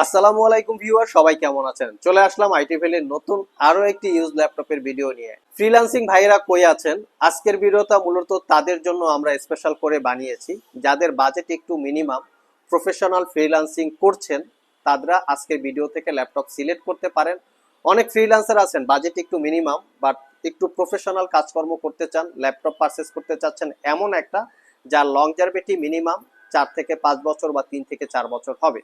আসসালামু আলাইকুম ভিউয়ার, সবাই কেমন আছেন? চলে আসলাম আইটি ভ্যালির নতুন আরও একটি ইউজ ল্যাপটপের ভিডিও নিয়ে। ফ্রিল্যান্সিং ভাইরা কই আছেন? আজকের ভিডিওটা মূলত তাদের জন্য আমরা স্পেশাল করে বানিয়েছি। যাদের বাজেট একটু মিনিমাম প্রফেশনাল ফ্রিল্যান্সিং করছেন, তারা আজকের ভিডিও থেকে ল্যাপটপ সিলেক্ট করতে পারেন। অনেক ফ্রিল্যান্সার আছেন বাজেট একটু মিনিমাম বাট একটু প্রফেশনাল কাজকর্ম করতে চান ল্যাপটপ পারচেস করতে চাচ্ছেন, এমন একটা, যার লংজারভিটি মিনিমাম চার থেকে পাঁচ বছর বা তিন থেকে চার বছর হবে।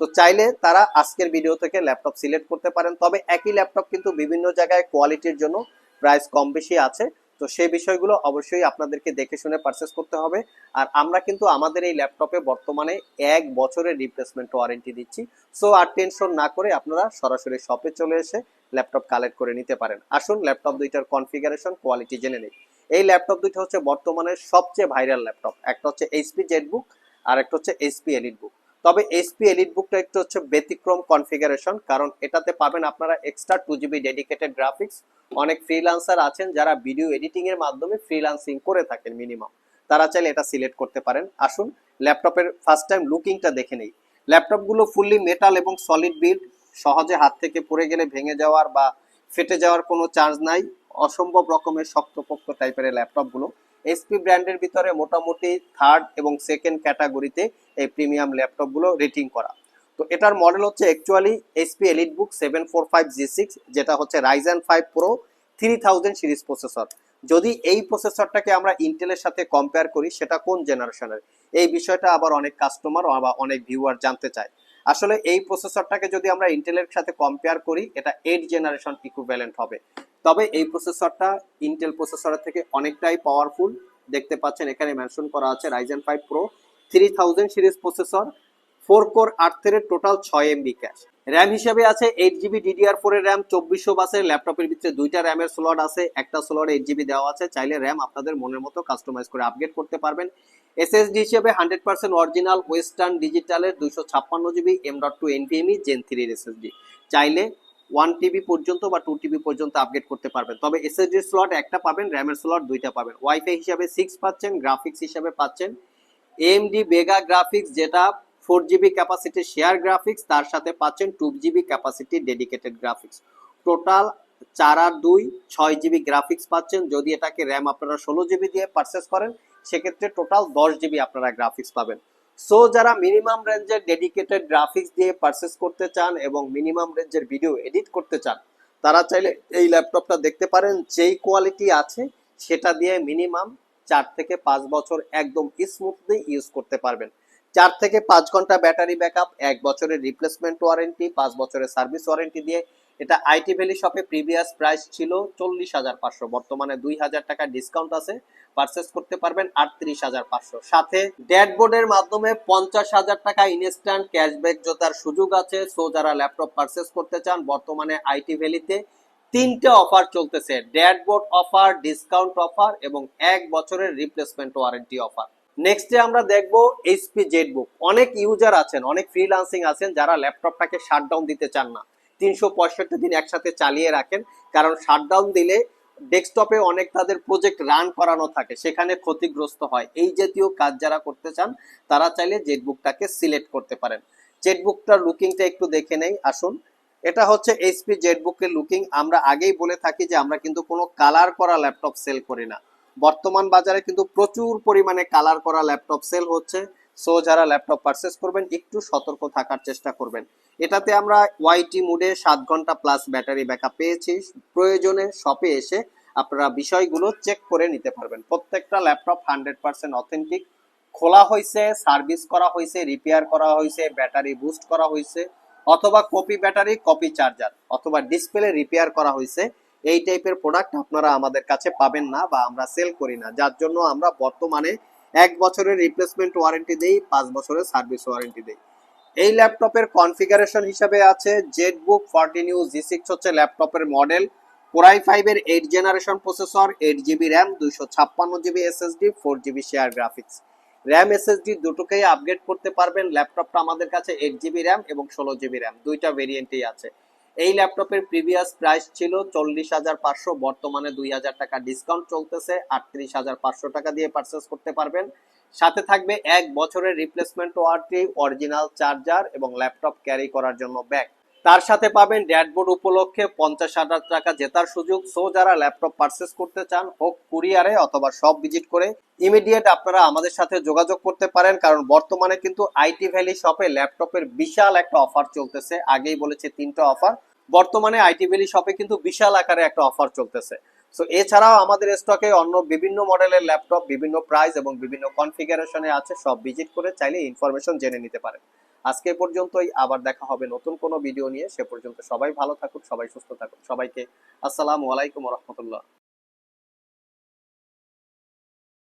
তো চাইলে তারা আজকের ভিডিও থেকে ল্যাপটপ সিলেক্ট করতে পারেন। তবে একই ল্যাপটপ কিন্তু বিভিন্ন জায়গায় কোয়ালিটির জন্য প্রাইস কম বেশি আছে। তো সেই বিষয়গুলো অবশ্যই আপনাদেরকে দেখে শুনে পারচেস করতে হবে। আর আমরা কিন্তু আমাদের এই ল্যাপটপে বর্তমানে এক বছরের রিপ্লেসমেন্ট ওয়ারেন্টি দিচ্ছি। সো আর টেনশন না করে আপনারা সরাসরি শপে চলে এসে ল্যাপটপ কালেক্ট করে নিতে পারেন। আসুন ল্যাপটপ দুইটার কনফিগারেশন কোয়ালিটি জেনে নেই। এই ল্যাপটপ দুইটা হচ্ছে বর্তমানে সবচেয়ে ভাইরাল ল্যাপটপ একটা হচ্ছে এইচপি জেটবুক আর একটা হচ্ছে এইচপি এলিট বুক তবে এইচপি এলিট বুকটা একটু হচ্ছে ব্যতিক্রম কনফিগারেশন কারণ এটাতে পাবেন আপনারা extra two GB dedicated graphics অনেক ফ্রিল্যান্সার আছেন যারা ভিডিও এডিটিং এর মাধ্যমে ফ্রিল্যান্সিং করে থাকেন মিনিমাম তারা চাইলে এটা সিলেক্ট করতে পারেন। আসুন ল্যাপটপের ফার্স্ট টাইম লুকিংটা দেখে নেই। ল্যাপটপগুলো ফুললি মেটাল এবং সলিড বিল্ড সহজে হাত থেকে পড়ে গেলে ভেঙে যাওয়ার বা ফেটে যাওয়ার কোনো চান্স নাই। অসম্ভব রকমের শক্তপোক্ত টাইপের ল্যাপটপগুলো এসপি ব্র্যান্ডের ভিতরে মোটামুটি থার্ড এবং সেকেন্ড ক্যাটাগরিতে এই প্রিমিয়াম ল্যাপটপগুলো রেটিং করা। তো এটার মডেল হচ্ছে actually SP EliteBook seven four five G six যেটা হচ্ছে Ryzen five pro three thousand series processor যদি এই প্রসেসরটাকে আমরা ইন্টেলের সাথে কম্পেয়ার করি, সেটা কোন জেনারেশনের এই বিষয়টা আবার অনেক কাস্টমার বা অনেক ভিউয়ার জানতে চায়। আসলে এই প্রসেসরটাকে যদি আমরা ইন্টেলের সাথে কম্পেয়ার করি, এটা এইট জেনারেশন ইকুইভ্যালেন্ট হবে। তবে এই প্রসেসরটা ইন্টেল প্রসেসরের থেকে অনেকটাই পাওয়ারফুল দেখতে পাচ্ছেন এখানে মেনশন করা আছে Ryzen five pro three thousand series processor four core আট থ্রেড টোটাল ছয় এমবি ক্যাশ র্যাম হিসেবে আছে এইট জিবি ডিডিআর ফোর এর র্যাম চব্বিশশো বাসের ল্যাপটপের ভিতরে দুইটা র্যামের স্লট আছে, একটা স্লট এইট জিবি দেওয়া আছে, চাইলে র্যাম আপনাদের মনের মতো কাস্টমাইজ করে আপগ্রেড করতে পারবেন। এসএসডি হিসেবে হান্ড্রেড পার্সেন্ট অরিজিনাল ওয়েস্টার্ন ডিজিটালের দুইশো ছাপ্পান্ন GB M dot two NVMe gen থ্রির এসএসডি চাইলে ওয়ান টিবি পর্যন্ত বা টু টিবি পর্যন্ত আপগ্রেড করতে পারবেন। তবে এসএসডি স্লট একটা পাবেন র্যামের স্লট দুইটা পাবেন। ওয়াইফাই হিসাবে সিক্স পাচ্ছেন গ্রাফিক্স হিসাবে পাচ্ছেন। এমডি বেগা গ্রাফিক্স যেটা four GB capacity share graphics তার সাথে পাচ্ছেন two GB capacity dedicated graphics total চার আর দুই, ছয় জিবি গ্রাফিক্স পাচ্ছেন। যদি এটাকে র্যাম আপনারা ষোলো জিবি দিয়ে পারচেস করেন, সেক্ষেত্রে টোটাল দশ জিবি আপনারা গ্রাফিক্স পাবেন। সো যারা মিনিমাম রেঞ্জের ডেডিকেটেড গ্রাফিক্স দিয়ে পারচেস করতে চান এবং মিনিমাম রেঞ্জের ভিডিও এডিট করতে চান, তারা চাইলে এই ল্যাপটপটা দেখতে পারেন, যেই কোয়ালিটি আছে, সেটা দিয়ে মিনিমাম চার থেকে পাঁচ বছর একদম স্মুথলি ইউজ করতে পারবেন। চার থেকে পাঁচ ঘণ্টা ব্যাটারি ব্যাকআপ, এক বছরের রিপ্লেসমেন্ট ওয়ারেন্টি পাঁচ বছরের সার্ভিস ওয়ারেন্টি দিয়ে। এটা আইটি ভ্যালি শপে প্রিভিয়াস প্রাইস ছিল চল্লিশ হাজার পাঁচশো, বর্তমানে দুই হাজার টাকা ডিসকাউন্ট আছে। পারচেস করতে পারবেন আটত্রিশ হাজার পাঁচশো। সাথে ড্যাশবোর্ডের মাধ্যমে পঞ্চাশ হাজার টাকা ইনস্ট্যান্ট ক্যাশব্যাক জোতার সুযোগ আছে। সো যারা ল্যাপটপ পারচেস করতে চান, বর্তমানে আইটি ভ্যালিতে তিনটে অফার চলতেছে। ড্যাশবোর্ড অফার ডিসকাউন্ট অফার এবং এক বছরের রিপ্লেসমেন্ট ওয়ারেন্টি অফার নেক্সটে আমরা দেখব এইচপি জেটবুক অনেক ইউজার আছেন, অনেক ফ্রিল্যান্সিং আছেন যারা ল্যাপটপটাকে শাটডাউন দিতে চান না। তিনশো পঁয়ষট্টি দিন একসাথে চালিয়ে রাখেন, কারণ শাটডাউন দিলে ডেস্কটপে অনেক তাদের প্রজেক্ট রান করানো থাকে, সেখানে ক্ষতিগ্রস্ত হয়। এই জাতীয় কাজ যারা করতে চান, তারা চাইলে জেড জেটবুকটাকে সিলেক্ট করতে পারেন। জেটবুকটার লুকিংটা একটু দেখে নেই, আসুন। এটা হচ্ছে এইচপি জেড জেটবুকের লুকিং আমরা আগেই বলে থাকি যে আমরা কিন্তু কোনো কালার করা ল্যাপটপ সেল করি না। বর্তমান বাজারে কিন্তু প্রচুর পরিমাণে কালার করা ল্যাপটপ সেল হচ্ছে। সো যারা ল্যাপটপ পারচেস করবেন, একটু সতর্ক থাকার চেষ্টা করবেন। এটাতে আমরা ওয়াইটি মুডে সাত ঘণ্টা প্লাস ব্যাটারি ব্যাকআপ পেয়েছি। প্রয়োজনে শপে এসে আপনারা বিষয়গুলো চেক করে নিতে পারবেন। প্রত্যেকটা ল্যাপটপ হান্ড্রেড পার্সেন্ট অথেন্টিক খোলা হয়েছে সার্ভিস করা হয়েছে রিপেয়ার করা হয়েছে ব্যাটারি বুস্ট করা হয়েছে অথবা কপি ব্যাটারি কপি চার্জার অথবা ডিসপ্লে রিপেয়ার করা হয়েছে এই টাইপের প্রোডাক্ট আপনারা আমাদের কাছে পাবেন না বা আমরা সেল করি না। যার জন্য আমরা বর্তমানে এক বছরের রিপ্লেসমেন্ট ওয়ারেন্টি দেই, পাঁচ বছরের সার্ভিস ওয়ারেন্টি দেই। এই ল্যাপটপের কনফিগারেশন হিসাবে আছে ZBook fourteen U G six হচ্ছে ল্যাপটপের মডেল কোরাই ফাইভের eight generation processor eight GB RAM দুইশো ছাপ্পান্ন GB SSD four GB share graphics RAM SSD দুটোকেই আপগ্রেড করতে পারবেন। ল্যাপটপটা আমাদের কাছে এইট জিবি র্যাম এবং ষোলো জিবি র্যাম দুইটা ভেরিয়েন্টেই আছে। এই ল্যাপটপের প্রিভিয়াস প্রাইস ছিল চল্লিশ হাজার পাঁচশো, বর্তমানে দুই হাজার টাকা ডিসকাউন্ট চলতেছে, আটত্রিশ হাজার পাঁচশো টাকা দিয়ে পারচেস করতে পারবেন। সাথে থাকবে এক বছরের রিপ্লেসমেন্ট ওয়ার্টি অরিজিনাল চার্জার এবং ল্যাপটপ ক্যারি করার জন্য ব্যাগ তার সাথে পাবেন ড্যাশবোর্ড উপলক্ষে পঞ্চাশ হাজার টাকা জেতার সুযোগ। সো যারা ল্যাপটপ পারচেস করতে চান, হোক কুরিয়ারে অথবা সব ভিজিট করে ইমিডিয়েট আপনারা আমাদের সাথে যোগাযোগ করতে পারেন। কারণ বর্তমানে কিন্তু আইটি ভ্যালি শপে ল্যাপটপের বিশাল একটা অফার চলতেছে। আগেই বলেছে তিনটা অফার বর্তমানে আইটি ভ্যালি শপে কিন্তু বিশাল আকারে একটা অফার চলতেছে। সো এছাড়াও আমাদের স্টকে অন্য বিভিন্ন মডেলের ল্যাপটপ বিভিন্ন প্রাইস এবং বিভিন্ন কনফিগারেশনে আছে। সব ভিজিট করে চাইলে ইনফরমেশন জেনে নিতে পারেন। আজকে পর্যন্তই, আবার দেখা হবে নতুন কোনো ভিডিও নিয়ে। সে পর্যন্ত সবাই ভালো থাকুক, সবাই সুস্থ থাকুক। সবাইকে আসসালামু আলাইকুম রহমতুল্লাহ।